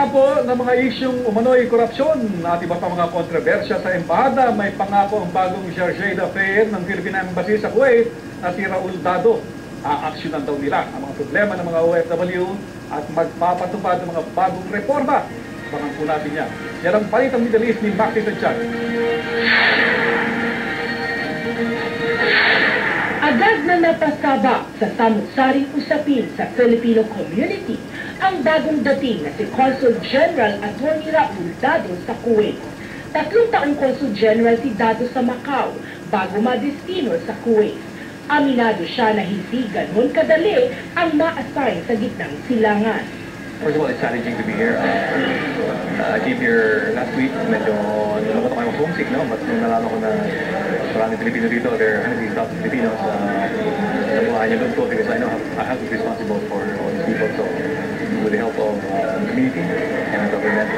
nga po ng mga isyong umano'y korupsyon at iba pa mga kontrobersya sa embahada, may pangako ang bagong charge d'affaires ng Philippine Embassy sa Kuwait na si Raul Dado. Aaksyonan daw nila ang mga problema ng mga OFW at magpapatupad ng mga bagong reforma. Bangan po natin yan. Yan ang palitang Middle East ni Maxi Tanchan. Agad na napasaba sa samut-saring usapin sa Filipino community ang bagong dating na si Consul General Atty. Raul Dado sa Kuwait. Tatlong taong Consul General si Dado sa Macau bago madestino sa Kuwait. Aminado siya na hindi ganun kadali ang ma-assign sa gitnang silangan. First of all, it's challenging to be here. Uh, came here last week. Medyo nalungkot ako homesick, no? But nung ko na maraming Pilipino dito, there are 100,000 Filipinos uh, sa buhay niya doon ko because I know I have to be responsible for all these people. So, with the help of uh, the community and the government,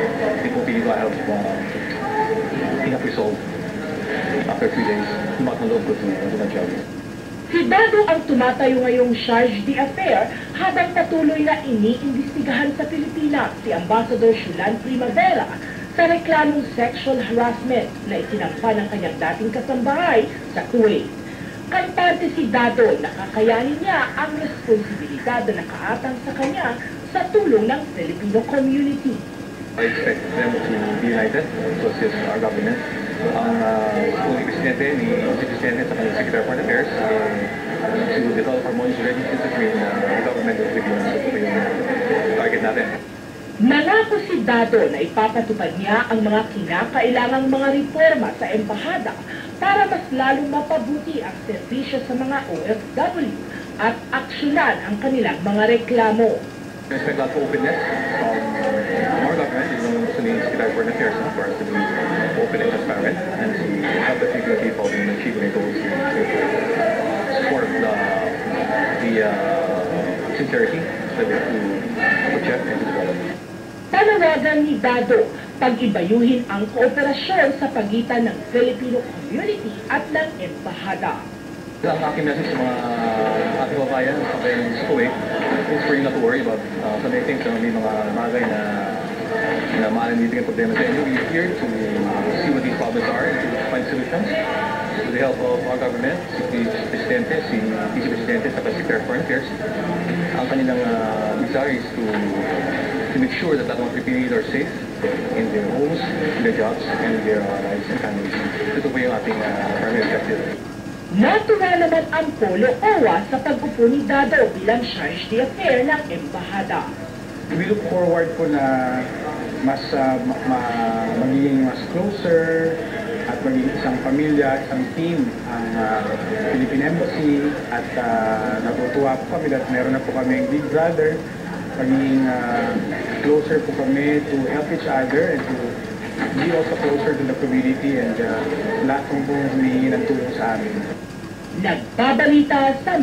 people feeling I have uh, enough resolve after three days. Tumak ng loob ko to do my job. Si Dado ang tumatayo ngayong charge d'affaires habang patuloy na iniimbestigahan sa Pilipinas si Ambassador Shulan Primavera sa reklamong sexual harassment na isinampa ng kanyang dating kasambahay sa Kuwait. Kantante si Dado na niya ang responsibilidad na nakaatang sa kanya sa tulong ng Filipino community. I expect them to be united to assist our government. Ang uh, unang presidente ni si Presidente sa kanyang Secretary of Foreign Affairs uh, to develop harmonious relationship between the the yung target natin. Nangako si Dado na ipapatupad niya ang mga kinakailangang mga reforma sa embahada para mas lalong mapabuti ang serbisyo sa mga OFW at aksyonan ang kanilang mga reklamo. We expect a lot of openness from our government, yung gusto ni Secretary of Foreign Affairs, no, for us to be uh, that they have to project and to develop. Panawagan ni Dado pag-ibayuhin ang kooperasyon sa pagitan ng Filipino community at ng embahada. Ang aking message sa mga ating kababayan sa sa Kuwait is for you not to worry about uh, some the things na may mga bagay na na maaaring bibigyan problema sa inyo. We're here to see what these problems are and to find solutions. With the help of our government, si Presidente, si Vice Presidente, sa Secretary of Foreign Affairs, ang kanilang uh, desire is to to make sure that our Filipinos are safe in their homes, in their jobs, and their uh, lives and families. Ito po yung ating uh, primary objective. Natural naman ang polo OWA sa pag-upo ni Dado bilang charge d'affaires ng embahada. we look forward po na mas uh, ma- ma- magiging mas closer at magiging isang pamilya, isang team ang uh, Philippine Embassy at uh, natutuwa po kami at meron na po kami big brother magiging uh, closer po kami to help each other and to be also closer to the community and uh, lahat po po humihingi ng tulong sa amin. Nagbabalita sa.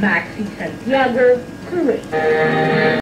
Maxi Santiago, Kuwait.